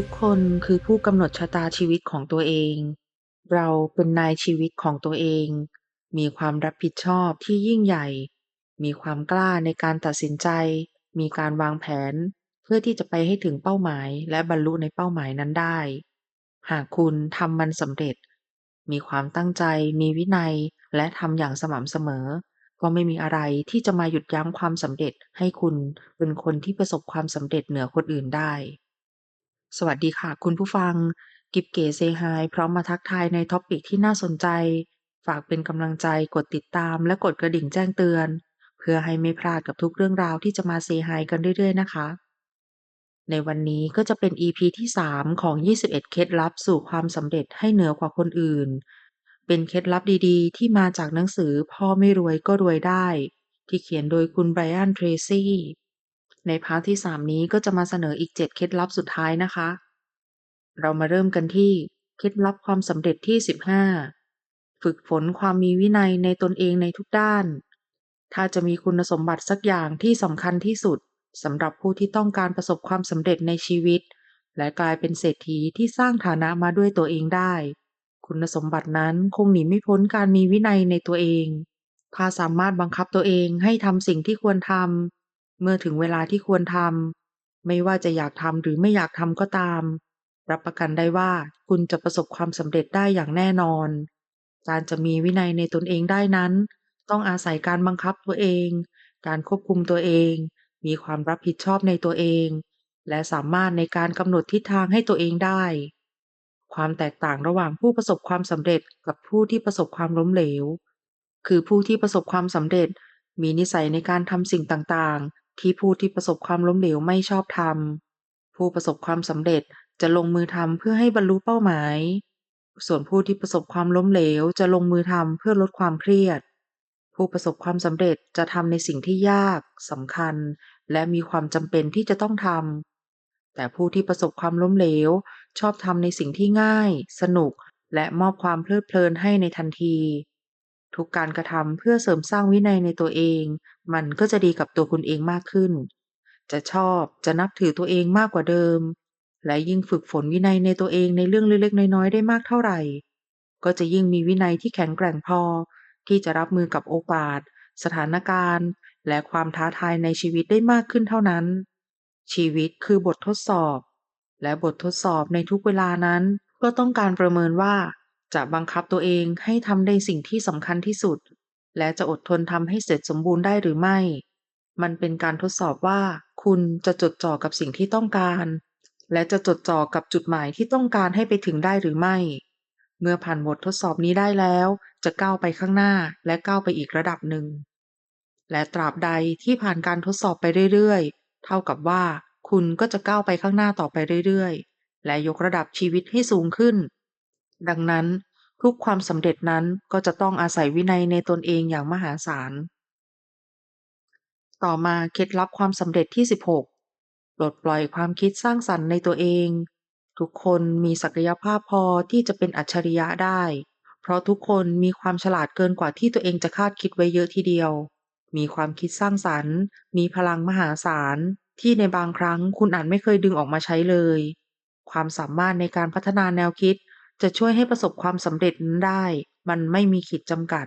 ทุกคนคือผู้กำหนดชะตาชีวิตของตัวเอง เราเป็นนายชีวิตของตัวเอง มีความรับผิดชอบที่ยิ่งใหญ่ มีความกล้าในการตัดสินใจ มีการวางแผน เพื่อที่จะไปให้ถึงเป้าหมายและบรรลุในเป้าหมายนั้นได้ หากคุณทำมันสำเร็จ มีความตั้งใจ มีวินัย และทำอย่างสม่ำเสมอ ก็ไม่มีอะไรที่จะมาหยุดยั้งความสำเร็จให้คุณเป็นคนที่ประสบความสำเร็จเหนือคนอื่นได้ สวัสดีค่ะคุณผู้ฟัง กิบเก๋เซฮายพร้อมมาทักทายในท็อปิกที่น่าสนใจ ฝากเป็นกำลังใจกดติดตามและกดกระดิ่งแจ้งเตือน เพื่อให้ไม่พลาดกับทุกเรื่องราวที่จะมาเซฮายกันเรื่อยๆนะคะ ในวันนี้ก็จะเป็น EP ที่ 3 ของ 21 เคล็ดลับสู่ความสำเร็จให้เหนือกว่าคนอื่น เป็นเคล็ดลับดีๆ ที่มาจากหนังสือพ่อไม่รวยก็รวยได้ ที่เขียนโดยคุณไบรอันเทรซี่ ในพาร์ทที่ 3 นี้ก็จะมาเสนออีก 7 เคล็ดลับสุดท้ายนะคะ เรามาเริ่มกันที่เคล็ดลับความสำเร็จที่ 15 ฝึกฝนความมีวินัยในตนเองในทุกด้าน ถ้าจะมีคุณสมบัติสักอย่างที่สำคัญที่สุดสำหรับผู้ที่ต้องการประสบความสำเร็จในชีวิต และกลายเป็นเศรษฐีที่สร้างฐานะมาด้วยตัวเองได้ คุณสมบัตินั้นคงหนีไม่พ้นการมีวินัยในตัวเอง ถ้าสามารถบังคับตัวเองให้ทำสิ่งที่ควรทำ เมื่อถึงเวลาที่ควรทำไม่ว่าจะอยากทำหรือไม่อยากทำก็ตาม รับประกันได้ว่าคุณจะประสบความสำเร็จได้อย่างแน่นอน การจะมีวินัยในตนเองได้นั้น ต้องอาศัยการบังคับตัวเอง การควบคุมตัวเอง มีความรับผิดชอบในตัวเอง และสามารถในการกำหนดทิศทางให้ตัวเองได้ ความแตกต่างระหว่างผู้ประสบความสำเร็จกับผู้ที่ประสบความล้มเหลว คือผู้ที่ประสบความสำเร็จมีนิสัยในการทำสิ่งต่าง ที่ผู้ที่ประสบความล้มเหลวไม่ชอบทำผู้ประสบความสำเร็จจะลงมือทำเพื่อให้บรรลุเป้าหมาย ส่วนผู้ที่ประสบความล้มเหลวจะลงมือทำเพื่อลดความเครียด ผู้ประสบความสำเร็จจะทำในสิ่งที่ยากสำคัญ และมีความจำเป็นที่จะต้องทำ แต่ผู้ที่ประสบความล้มเหลวชอบทำในสิ่งที่ง่าย สนุก และมอบความเพลิดเพลินให้ในทันที ทุกการกระทำเพื่อเสริมสร้างวินัยในตัวเอง มันก็จะดีกับตัวคุณเองมากขึ้น จะชอบจะนับถือตัวเองมากกว่าเดิม และยิ่งฝึกฝนวินัยในตัวเองในเรื่องเล็กๆน้อยๆได้มากเท่าไหร่ ก็จะยิ่งมีวินัยที่แข็งแกร่งพอ ที่จะรับมือกับโอกาส สถานการณ์ และความท้าทายในชีวิตได้มากขึ้นเท่านั้น ชีวิตคือบททดสอบ และบททดสอบในทุกเวลานั้นก็ต้องการประเมินว่า จะบังคับตัวเองให้ทำในสิ่งที่สำคัญที่สุด และจะอดทนทำให้เสร็จสมบูรณ์ได้หรือไม่ มันเป็นการทดสอบว่า คุณจะจดจ่อกับสิ่งที่ต้องการ และจะจดจ่อกับจุดหมายที่ต้องการให้ไปถึงได้หรือไม่ เมื่อผ่านบททดสอบนี้ได้แล้ว จะก้าวไปข้างหน้าและก้าวไปอีกระดับหนึ่ง และตราบใดที่ผ่านการทดสอบไปเรื่อยๆ เท่ากับว่า คุณก็จะก้าวไปข้างหน้าต่อไปเรื่อยๆ และยกระดับชีวิตให้สูงขึ้น ดังนั้นทุกความสำเร็จนั้นก็จะต้องอาศัยวินัยในตนเองอย่างมหาศาล ต่อมาเคล็ดลับความสำเร็จที่ 16 ปลดปล่อยความคิดสร้างสรรค์ในตัวเอง ทุกคนมีศักยภาพพอที่จะเป็นอัจฉริยะได้ เพราะทุกคนมีความฉลาดเกินกว่าที่ตัวเองจะคาดคิดไว้เยอะทีเดียว มีความคิดสร้างสรรค์ มีพลังมหาศาล ที่ในบางครั้งคุณอาจไม่เคยดึงออกมาใช้เลย ความสามารถในการพัฒนาแนวคิด จะช่วยให้ประสบความสำเร็จนั้นได้ มันไม่มีขีดจำกัด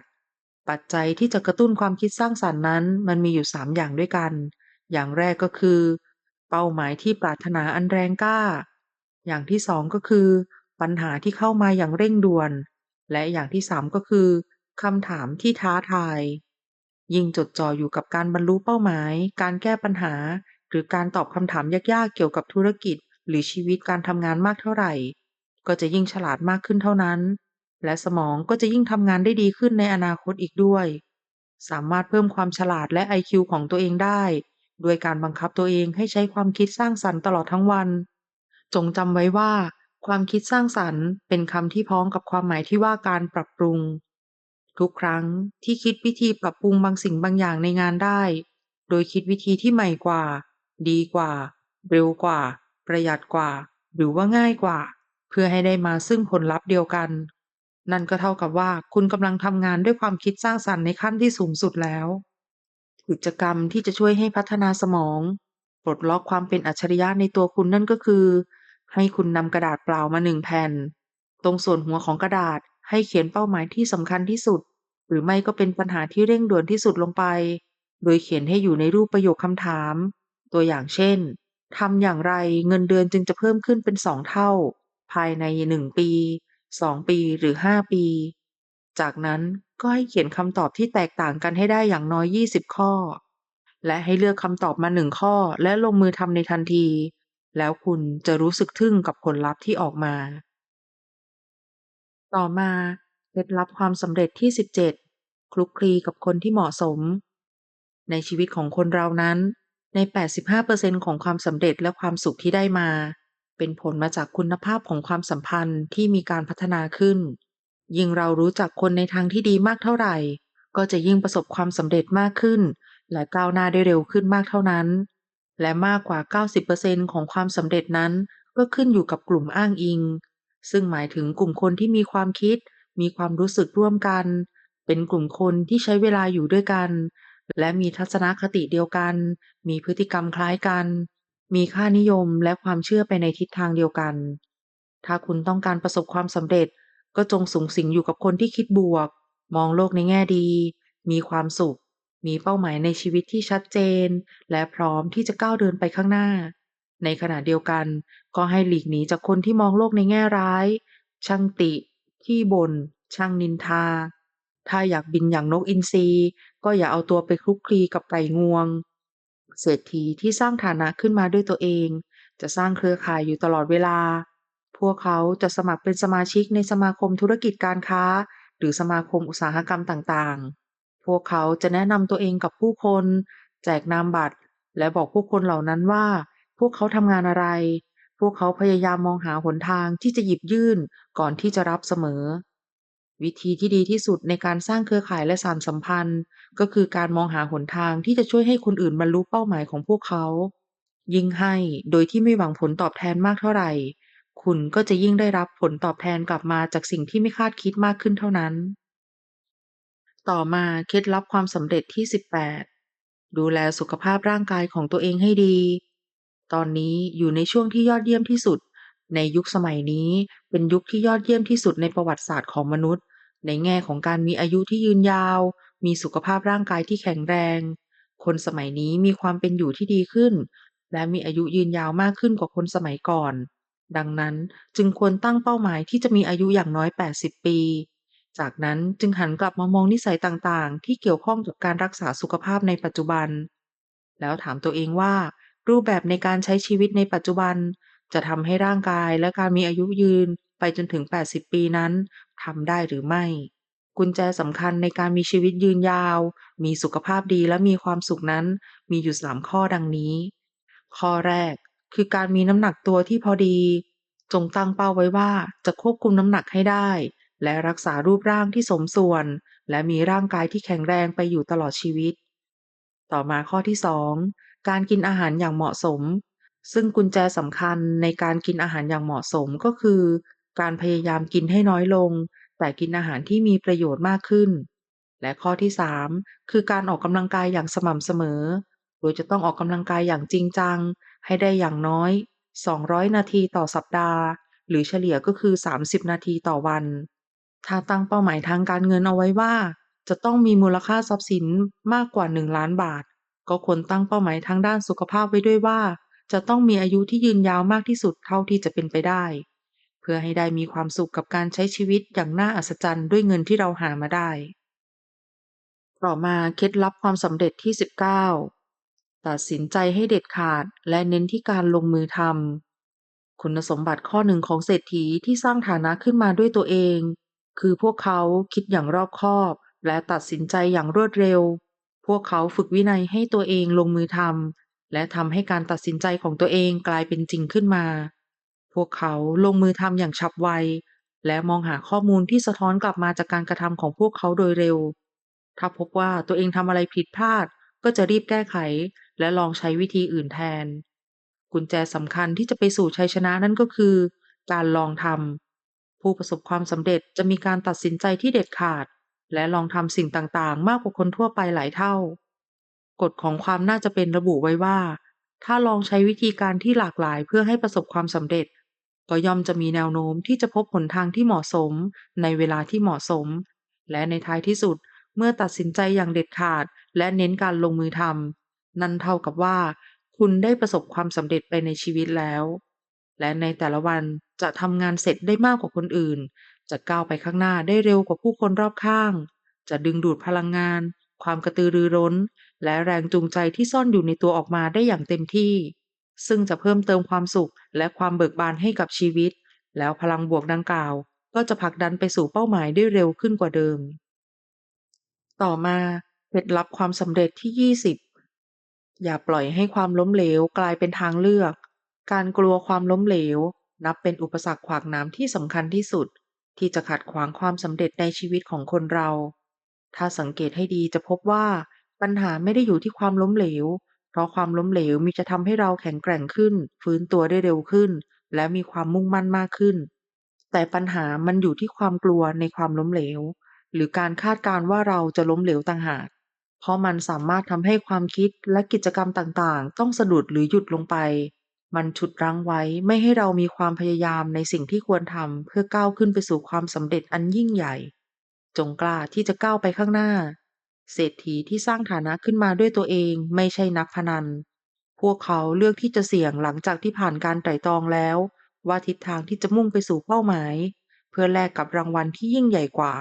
ปัจจัยที่จะกระตุ้นความคิดสร้างสรรค์นั้น มันมีอยู่ 3 อย่างด้วยกัน อย่างแรกก็คือ เป้าหมายที่ปรารถนาอันแรงกล้า อย่างที่2ก็คือ ปัญหาที่เข้ามาอย่างเร่งด่วน และอย่างที่3ก็คือคำถามที่ท้าทาย ยิ่งจดจ่ออยู่กับการบรรลุเป้าหมาย การแก้ปัญหา หรือการตอบคำถามยากๆเกี่ยวกับธุรกิจ หรือชีวิตการทำงานมากเท่าไหร่ ก็จะยิ่งฉลาดมากขึ้นเท่านั้น และสมองก็จะยิ่งทำงานได้ดีขึ้นในอนาคตอีกด้วย สามารถเพิ่มความฉลาดและ IQ ของตัวเองได้ ด้วยการบังคับตัวเองให้ใช้ความคิดสร้างสรรค์ตลอดทั้งวัน จงจำไว้ว่า ความคิดสร้างสรรค์ เป็นคำที่พ้องกับความหมายที่ว่าการปรับปรุง ทุกครั้งที่คิดวิธีปรับปรุงบางสิ่งบางอย่างในงานได้ โดยคิดวิธีที่ใหม่กว่า ดีกว่า เร็วกว่า ประหยัดกว่า หรือว่าง่ายกว่า เพื่อให้ได้มาซึ่งผลลัพธ์เดียวกัน นั่นก็เท่ากับว่าคุณกำลังทำงานด้วยความคิดสร้างสรรค์ในขั้นที่สูงสุดแล้ว กิจกรรมที่จะช่วยให้พัฒนาสมอง ปลดล็อกความเป็นอัจฉริยะในตัวคุณนั่นก็คือ ให้คุณนำกระดาษเปล่ามาหนึ่งแผ่น ตรงส่วนหัวของกระดาษให้เขียนเป้าหมายที่สำคัญที่สุด หรือไม่ก็เป็นปัญหาที่เร่งด่วนที่สุดลงไป โดยเขียนให้อยู่ในรูปประโยคคำถาม ตัวอย่างเช่นทำอย่างไรเงินเดือนจึงจะเพิ่มขึ้นเป็นสองเท่า ภายในหนึ่งปีสองปีหรือห้าปี จากนั้นก็ให้เขียนคำตอบที่แตกต่างกันให้ได้อย่างน้อย 20 ข้อ และให้เลือกคำตอบมาหนึ่งข้อและลงมือทำในทันที แล้วคุณจะรู้สึกทึ่งกับผลลัพธ์ที่ออกมา ต่อมาเคล็ดลับความสำเร็จที่ 17 คลุกคลีกับคนที่เหมาะสม ในชีวิตของคนเรานั้น ใน 85%ของความสำเร็จและความสุขที่ได้มา เป็นผลมาจากคุณภาพของความสัมพันธ์ที่มีการพัฒนาขึ้น ยิ่งเรารู้จักคนในทางที่ดีมากเท่าไหร่ ก็จะยิ่งประสบความสำเร็จมากขึ้น และก้าวหน้าได้เร็วขึ้นมากเท่านั้น และมากกว่า 90%ของความสำเร็จนั้นก็ขึ้นอยู่กับกลุ่มอ้างอิง ซึ่งหมายถึงกลุ่มคนที่มีความคิด มีความรู้สึกร่วมกัน เป็นกลุ่มคนที่ใช้เวลาอยู่ด้วยกัน และมีทัศนคติเดียวกัน มีพฤติกรรมคล้ายกัน มีค่านิยมและความเชื่อไปในทิศทางเดียวกัน ถ้าคุณต้องการประสบความสำเร็จ ก็จงสุงสิงอยู่กับคนที่คิดบวก มองโลกในแง่ดี มีความสุข มีเป้าหมายในชีวิตที่ชัดเจน และพร้อมที่จะก้าวเดินไปข้างหน้า ในขณะเดียวกัน ก็ให้หลีกหนีจากคนที่มองโลกในแง่ร้าย ช่างติขี้บ่น ช่างนินทา ถ้าอยากบินอย่างนกอินทรีก็อย่าเอาตัวไปคลุกคลีกับไก่งวง เศรษฐีที่สร้างฐานะขึ้นมาด้วยตัวเอง จะสร้างเครือข่ายอยู่ตลอดเวลา พวกเขาจะสมัครเป็นสมาชิกในสมาคมธุรกิจการค้า หรือสมาคมอุตสาหกรรมต่างๆ พวกเขาจะแนะนำตัวเองกับผู้คน แจกนามบัตร และบอกผู้คนเหล่านั้นว่า พวกเขาทำงานอะไร พวกเขาพยายามมองหาหนทางที่จะหยิบยื่นก่อนที่จะรับเสมอ วิธีที่ดีที่สุดในการสร้างเครือข่ายและสานสัมพันธ์ ก็คือการมองหาหนทางที่จะช่วยให้คนอื่นบรรลุเป้าหมายของพวกเขา ยิ่งให้โดยที่ไม่หวังผลตอบแทนมากเท่าไหร่ คุณก็จะยิ่งได้รับผลตอบแทนกลับมาจากสิ่งที่ไม่คาดคิดมากขึ้นเท่านั้น ต่อมาเคล็ดลับความสำเร็จที่ 18 ดูแลสุขภาพร่างกายของตัวเองให้ดี ตอนนี้อยู่ในช่วงที่ยอดเยี่ยมที่สุด ในยุคสมัยนี้เป็นยุคที่ยอดเยี่ยมที่สุดในประวัติศาสตร์ของมนุษย์ ในแง่ของการมีอายุที่ยืนยาว มีสุขภาพร่างกายที่แข็งแรง คนสมัยนี้มีความเป็นอยู่ที่ดีขึ้น และมีอายุยืนยาวมากขึ้นกว่าคนสมัยก่อน ดังนั้นจึงควรตั้งเป้าหมายที่จะมีอายุอย่างน้อย 80 ปี จากนั้นจึงหันกลับมามองนิสัยต่างๆ ที่เกี่ยวข้องกับการรักษาสุขภาพในปัจจุบัน แล้วถามตัวเองว่า รูปแบบในการใช้ชีวิตในปัจจุบัน จะทำให้ร่างกายและการมีอายุยืนไปจนถึง 80 ปีนั้น ทำได้หรือไม่ กุญแจสำคัญในการมีชีวิตยืนยาว มีสุขภาพดีและมีความสุขนั้น มีอยู่3ข้อดังนี้ ข้อแรกคือการมีน้ำหนักตัวที่พอดี จงตั้งเป้าไว้ว่าจะควบคุมน้ำหนักให้ได้ และรักษารูปร่างที่สมส่วน และมีร่างกายที่แข็งแรงไปอยู่ตลอดชีวิต ต่อมาข้อที่ 2 การกินอาหารอย่างเหมาะสม ซึ่งกุญแจสำคัญในการกินอาหารอย่างเหมาะสมก็คือ การพยายามกินให้น้อยลง แต่กินอาหารที่มีประโยชน์มากขึ้น และข้อที่ 3 คือการออกกำลังกายอย่างสม่ำเสมอ โดยจะต้องออกกำลังกายอย่างจริงจัง ให้ได้อย่างน้อย 200 นาทีต่อสัปดาห์ หรือเฉลี่ยก็คือ 30 นาทีต่อวัน ถ้าตั้งเป้าหมายทางการเงินเอาไว้ว่า จะต้องมีมูลค่าทรัพย์สินมากกว่า 1 ล้านบาท ก็ควรตั้งเป้าหมายทางด้านสุขภาพไว้ด้วยว่า จะต้องมีอายุที่ยืนยาวมากที่สุดเท่าที่จะเป็นไปได้ พื่อให้ได้มีความสุขกับการใช้ชีวิตอย่างน่าอัศจรรย์ด้วยเงินที่เราหามาได้ ต่อมาเคล็ดลับความสำเร็จที่ 19 ตัดสินใจให้เด็ดขาดและเน้นที่การลงมือทำคุณสมบัติข้อหนึ่งของเศรษฐีที่สร้างฐานะขึ้นมาด้วยตัวเอง คือพวกเขาคิดอย่างรอบคอบและตัดสินใจอย่างรวดเร็ว พวกเขาฝึกวินัยให้ตัวเองลงมือทำและทำให้การตัดสินใจของตัวเองกลายเป็นจริงขึ้นมา พวกเขาลงมือทำอย่างฉับไว และมองหาข้อมูลที่สะท้อนกลับมาจากการกระทำของพวกเขาโดยเร็ว ถ้าพบว่าตัวเองทำอะไรผิดพลาด ก็จะรีบแก้ไข และลองใช้วิธีอื่นแทน กุญแจสำคัญที่จะไปสู่ชัยชนะนั่นก็คือ การลองทำผู้ประสบความสำเร็จจะมีการตัดสินใจที่เด็ดขาด และลองทำสิ่งต่างๆ มากกว่าคนทั่วไปหลายเท่า กฎของความน่าจะเป็นระบุไว้ว่า ถ้าลองใช้วิธีการที่หลากหลายเพื่อให้ประสบความสำเร็จ ก็ย่อมจะมีแนวโน้มที่จะพบหนทางที่เหมาะสม ในเวลาที่เหมาะสม และในท้ายที่สุดเมื่อตัดสินใจอย่างเด็ดขาด และเน้นการลงมือทำนั่นเท่ากับว่า คุณได้ประสบความสำเร็จไปในชีวิตแล้ว และในแต่ละวันจะทำงานเสร็จได้มากกว่าคนอื่น จะก้าวไปข้างหน้าได้เร็วกว่าผู้คนรอบข้าง จะดึงดูดพลังงาน ความกระตือรือร้น และแรงจูงใจที่ซ่อนอยู่ในตัวออกมาได้อย่างเต็มที่ ซึ่งจะเพิ่มเติมความสุขและความเบิกบานให้กับชีวิต แล้วพลังบวกดังกล่าว ก็จะผลักดันไปสู่เป้าหมายได้เร็วขึ้นกว่าเดิม ต่อมาเคล็ดลับความสำเร็จที่ 20 อย่าปล่อยให้ความล้มเหลวกลายเป็นทางเลือก การกลัวความล้มเหลว นับเป็นอุปสรรคขวากหนามที่สำคัญที่สุด ที่จะขัดขวางความสำเร็จในชีวิตของคนเรา ถ้าสังเกตให้ดีจะพบว่าปัญหาไม่ได้อยู่ที่ความล้มเหลว เพราะความล้มเหลวมีจะทำให้เราแข็งแกร่งขึ้น ฟื้นตัวได้เร็วขึ้น และมีความมุ่งมั่นมากขึ้น แต่ปัญหามันอยู่ที่ความกลัวในความล้มเหลว หรือการคาดการณ์ว่าเราจะล้มเหลวต่างหาก เพราะมันสามารถทำให้ความคิดและกิจกรรมต่างๆ ต้องสะดุดหรือหยุดลงไป มันฉุดรั้งไว้ไม่ให้เรามีความพยายามในสิ่งที่ควรทำเพื่อก้าวขึ้นไปสู่ความสำเร็จอันยิ่งใหญ่ จงกล้าที่จะก้าวไปข้างหน้า เศรษฐีที่สร้างฐานะขึ้นมาด้วยตัวเองไม่ใช่นักพนัน พวกเขาเลือกที่จะเสี่ยงหลังจากที่ผ่านการไตร่ตรองแล้ว ว่าทิศทางที่จะมุ่งไปสู่เป้าหมาย เพื่อแลกกับรางวัลที่ยิ่งใหญ่กว่า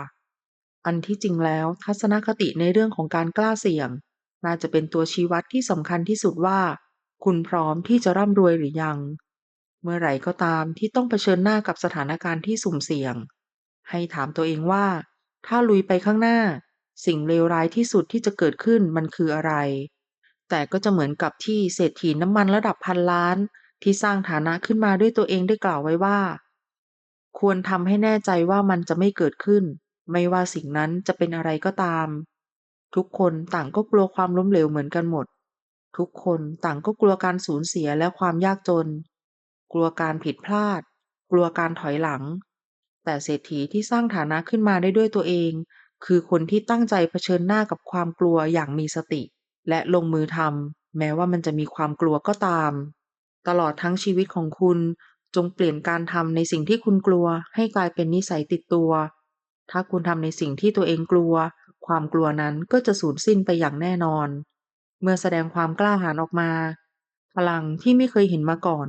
อันที่จริงแล้วทัศนคติในเรื่องของการกล้าเสี่ยง น่าจะเป็นตัวชี้วัดที่สำคัญที่สุดว่า คุณพร้อมที่จะร่ำรวยหรือยัง เมื่อไหร่ก็ตามที่ต้องเผชิญหน้ากับสถานการณ์ที่สุ่มเสี่ยง ให้ถามตัวเองว่า ถ้าลุยไปข้างหน้า สิ่งเลวร้ายที่สุดที่จะเกิดขึ้นมันคืออะไร แต่ก็จะเหมือนกับที่เศรษฐีน้ำมันระดับพันล้าน ที่สร้างฐานะขึ้นมาด้วยตัวเองได้กล่าวไว้ว่า ควรทำให้แน่ใจว่ามันจะไม่เกิดขึ้น ไม่ว่าสิ่งนั้นจะเป็นอะไรก็ตาม ทุกคนต่างก็กลัวความล้มเหลวเหมือนกันหมด ทุกคนต่างก็กลัวการสูญเสียและความยากจน กลัวการผิดพลาด กลัวการถอยหลัง แต่เศรษฐีที่สร้างฐานะขึ้นมาได้ด้วยตัวเอง คือคนที่ตั้งใจเผชิญหน้ากับความกลัวอย่างมีสติ และลงมือทำแม้ว่ามันจะมีความกลัวก็ตาม ตลอดทั้งชีวิตของคุณ จงเปลี่ยนการทำในสิ่งที่คุณกลัว ให้กลายเป็นนิสัยติดตัว ถ้าคุณทำในสิ่งที่ตัวเองกลัว ความกลัวนั้นก็จะสูญสิ้นไปอย่างแน่นอน เมื่อแสดงความกล้าหาญออกมา พลังที่ไม่เคยเห็นมาก่อน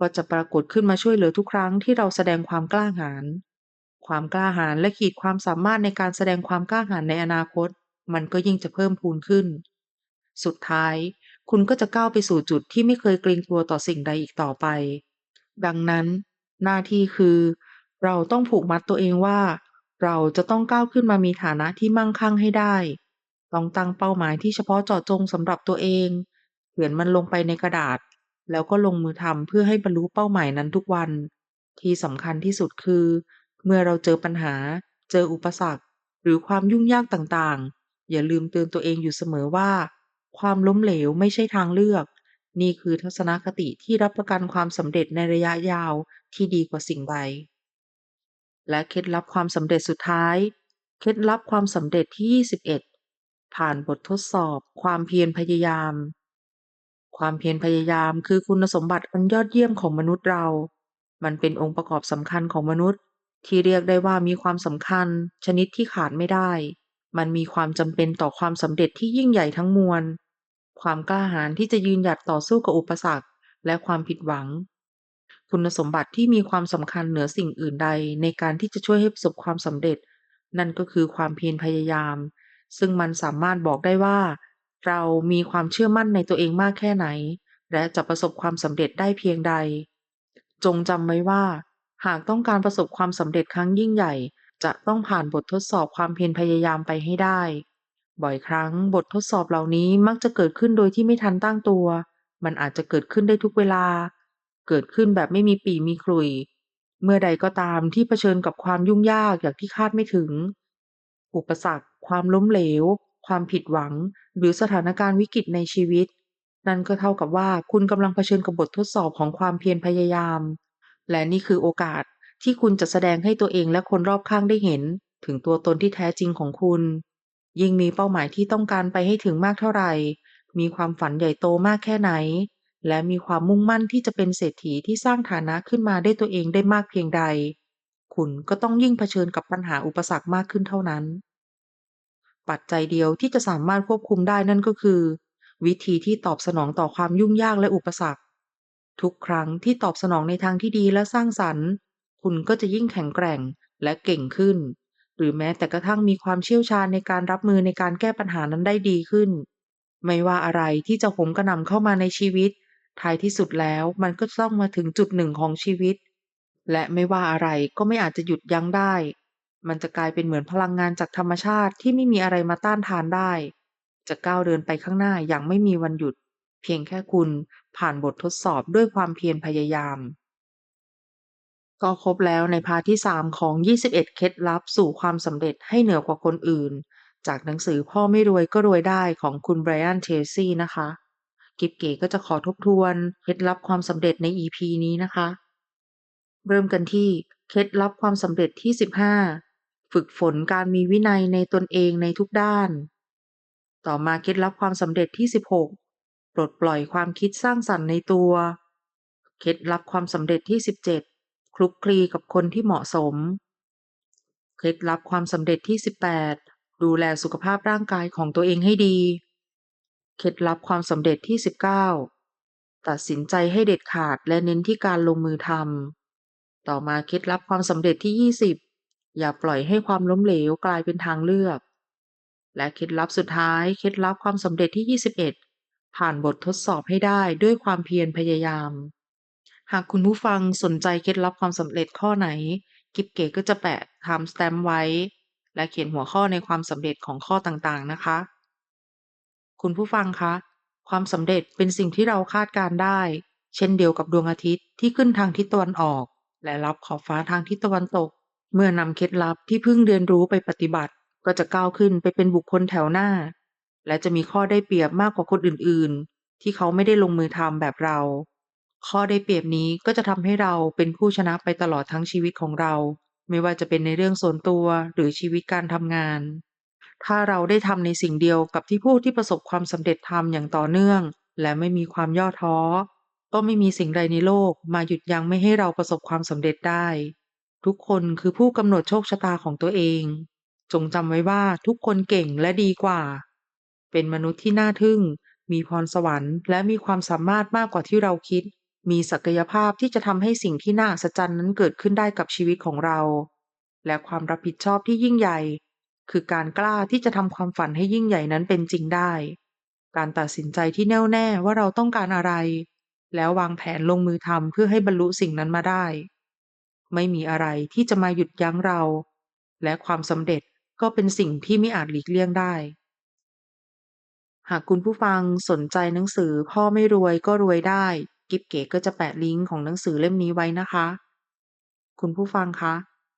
ก็จะปรากฏขึ้นมาช่วยเหลือทุกครั้งที่เราแสดงความกล้าหาญ ความกล้าหาญและขีดความสามารถในการแสดงความกล้าหาญในอนาคต มันก็ยิ่งจะเพิ่มพูนขึ้น สุดท้าย คุณก็จะก้าวไปสู่จุดที่ไม่เคยเกรงกลัวต่อสิ่งใดอีกต่อไป ดังนั้น หน้าที่คือ เราต้องผูกมัดตัวเองว่า เราจะต้องก้าวขึ้นมามีฐานะที่มั่งคั่งให้ได้ ต้องตั้งเป้าหมายที่เฉพาะเจาะจงสำหรับตัวเองเขียนมันลงไปในกระดาษ แล้วก็ลงมือทำเพื่อให้บรรลุเป้าหมายนั้นทุกวัน ที่สำคัญที่สุดคือ เมื่อเราเจอปัญหา เจออุปสรรค หรือความยุ่งยากต่างๆ อย่าลืมเตือนตัวเองอยู่เสมอว่า ความล้มเหลวไม่ใช่ทางเลือก นี่คือทัศนคติที่รับประกันความสำเร็จในระยะยาวที่ดีกว่าสิ่งใด และเคล็ดลับความสำเร็จสุดท้าย เคล็ดลับความสำเร็จที่ 21 ผ่านบททดสอบ ความเพียรพยายาม ความเพียรพยายามคือคุณสมบัติอันยอดเยี่ยมของมนุษย์เรา มันเป็นองค์ประกอบสำคัญของมนุษย์ ที่เรียกได้ว่ามีความสำคัญ ชนิดที่ขาดไม่ได้ มันมีความจำเป็นต่อความสำเร็จที่ยิ่งใหญ่ทั้งมวล ความกล้าหาญที่จะยืนหยัดต่อสู้กับอุปสรรค และความผิดหวัง คุณสมบัติที่มีความสำคัญเหนือสิ่งอื่นใดในการที่จะช่วยให้ประสบความสำเร็จ นั่นก็คือความเพียรพยายาม ซึ่งมันสามารถบอกได้ว่า เรามีความเชื่อมั่นในตัวเองมากแค่ไหน และจะประสบความสำเร็จได้เพียงใด จงจำไว้ว่า หากต้องการประสบความสำเร็จครั้งยิ่งใหญ่ จะต้องผ่านบททดสอบความเพียรพยายามไปให้ได้ บ่อยครั้งบททดสอบเหล่านี้มักจะเกิดขึ้นโดยที่ไม่ทันตั้งตัว มันอาจจะเกิดขึ้นได้ทุกเวลา เกิดขึ้นแบบไม่มีปีมีขลุ่ยเมื่อใดก็ตามที่เผชิญกับความยุ่งยากอย่างที่คาดไม่ถึง อุปสรรค ความล้มเหลว ความผิดหวัง หรือสถานการณ์วิกฤตในชีวิต นั่นก็เท่ากับว่าคุณกำลังเผชิญกับบททดสอบของความเพียรพยายาม และนี่คือโอกาสที่คุณจะแสดงให้ตัวเองและคนรอบข้างได้เห็น ถึงตัวตนที่แท้จริงของคุณ ยิ่งมีเป้าหมายที่ต้องการไปให้ถึงมากเท่าไหร่ มีความฝันใหญ่โตมากแค่ไหน และมีความมุ่งมั่นที่จะเป็นเศรษฐีที่สร้างฐานะขึ้นมาได้ตัวเองได้มากเพียงใด คุณก็ต้องยิ่งเผชิญกับปัญหาอุปสรรคมากขึ้นเท่านั้น ปัจจัยเดียวที่จะสามารถควบคุมได้นั่นก็คือ วิธีที่ตอบสนองต่อความยุ่งยากและอุปสรรค ทุกครั้งที่ตอบสนองในทางที่ดีและสร้างสรรค์ คุณก็จะยิ่งแข็งแกร่งและเก่งขึ้น หรือแม้แต่กระทั่งมีความเชี่ยวชาญในการรับมือในการแก้ปัญหานั้นได้ดีขึ้น ไม่ว่าอะไรที่จะโหมกระหน่ำเข้ามาในชีวิต ท้ายที่สุดแล้วมันก็ต้องมาถึงจุดหนึ่งของชีวิต และไม่ว่าอะไรก็ไม่อาจจะหยุดยั้งได้ มันจะกลายเป็นเหมือนพลังงานจากธรรมชาติที่ไม่มีอะไรมาต้านทานได้ จะก้าวเดินไปข้างหน้าอย่างไม่มีวันหยุด เพียงแค่คุณ ผ่านบททดสอบด้วยความเพียรพยายาม ก็ครบแล้วในพาที่ 3 ของ 21 เคล็ดลับสู่ความสำเร็จให้เหนือกว่าคนอื่น จากหนังสือพ่อไม่รวยก็รวยได้ของคุณไบรอันเทรซี่นะคะ กิบเก๋ก็จะขอทบทวนเคล็ดลับความสำเร็จใน EP นี้นะคะ เริ่มกันที่เคล็ดลับความสำเร็จที่ 15 ฝึกฝนการมีวินัยในตนเองในทุกด้าน ต่อมาเคล็ดลับความสำเร็จที่ 16 ลดปล่อยความคิดสร้างสรรค์ในตัว เคล็ดลับความสำเร็จที่ 17 คลุกคลีกับคนที่เหมาะสม เคล็ดลับความสำเร็จที่ 18 ดูแลสุขภาพร่างกายของตัวเองให้ดี เคล็ดลับความสำเร็จที่ 19 ตัดสินใจให้เด็ดขาดและเน้นที่การลงมือทำต่อมาเคล็ดลับความสำเร็จที่ 20 อย่าปล่อยให้ความล้มเหลวกลายเป็นทางเลือก และเคล็ดลับสุดท้าย เคล็ดลับความสำเร็จที่ 21 ผ่านบททดสอบให้ได้ด้วยความเพียรพยายาม หากคุณผู้ฟังสนใจเคล็ดลับความสำเร็จข้อไหน กิบเก๋ก็จะแปะ time stamp ไว้ และเขียนหัวข้อในความสำเร็จของข้อต่างๆนะคะ คุณผู้ฟังคะ ความสำเร็จเป็นสิ่งที่เราคาดการได้ เช่นเดียวกับดวงอาทิตย์ที่ขึ้นทางทิศตะวันออก และรับขอบฟ้าทางทิศตะวันตก เมื่อนำเคล็ดลับที่เพิ่งเรียนรู้ไปปฏิบัติ ก็จะก้าวขึ้นไปเป็นบุคคลแถวหน้า และจะมีข้อได้เปรียบมากกว่าคนอื่นๆ ที่เขาไม่ได้ลงมือทำแบบเรา ข้อได้เปรียบนี้ก็จะทำให้เราเป็นผู้ชนะไปตลอดทั้งชีวิตของเรา ไม่ว่าจะเป็นในเรื่องส่วนตัวหรือชีวิตการทำงาน ถ้าเราได้ทำในสิ่งเดียวกับที่ผู้ที่ประสบความสำเร็จทำอย่างต่อเนื่อง และไม่มีความย่อท้อ ก็ไม่มีสิ่งใดในโลกมาหยุดยั้งไม่ให้เราประสบความสำเร็จได้ ทุกคนคือผู้กำหนดโชคชะตาของตัวเอง จงจำไว้ว่าทุกคนเก่งและดีกว่า เป็นมนุษย์ที่น่าทึ่ง มีพรสวรรค์ และมีความสามารถมากกว่าที่เราคิด มีศักยภาพที่จะทำให้สิ่งที่น่าอัศจรรย์นั้นเกิดขึ้นได้กับชีวิตของเรา และความรับผิดชอบที่ยิ่งใหญ่ คือการกล้าที่จะทำความฝันให้ยิ่งใหญ่นั้นเป็นจริงได้ การตัดสินใจที่แน่วแน่ว่าเราต้องการอะไร แล้ววางแผนลงมือทำเพื่อให้บรรลุสิ่งนั้นมาได้ ไม่มีอะไรที่จะมาหยุดยั้งเรา และความสำเร็จก็เป็นสิ่งที่ไม่อาจหลีกเลี่ยงได้ หากคุณผู้ฟังสนใจหนังสือ พ่อไม่รวยก็รวยได้ กิบเก๋ก็จะแปะลิงก์ของหนังสือเล่มนี้ไว้นะคะ คุณผู้ฟังคะ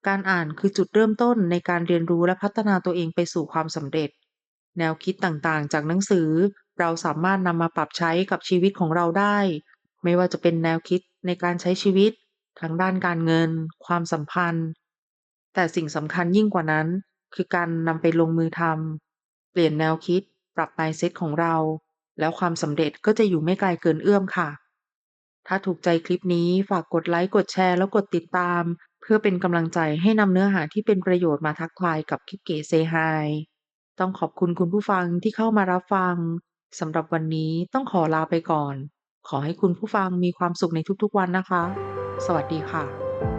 การอ่านคือจุดเริ่มต้นในการเรียนรู้และพัฒนาตัวเองไปสู่ความสำเร็จ แนวคิดต่างๆ จากหนังสือ เราสามารถนำมาปรับใช้กับชีวิตของเราได้ ไม่ว่าจะเป็นแนวคิดในการใช้ชีวิตทางด้านการเงิน ความสัมพันธ์ แต่สิ่งสำคัญยิ่งกว่านั้น คือการนำไปลงมือทำเปลี่ยนแนวคิด รับ mindset ของเรา แล้วความสำเร็จก็จะอยู่ไม่ไกลเกินเอื้อมค่ะ ถ้าถูกใจคลิปนี้ฝากกดไลค์ กดแชร์ แล้วกดติดตาม เพื่อเป็นกำลังใจให้นำเนื้อหาที่เป็นประโยชน์มาทักทายกับกิบเก๋เซฮายต้องขอบคุณคุณผู้ฟังที่เข้ามารับฟังสำหรับวันนี้ต้องขอลาไปก่อน ขอให้คุณผู้ฟังมีความสุขในทุกๆวันนะคะ สวัสดีค่ะ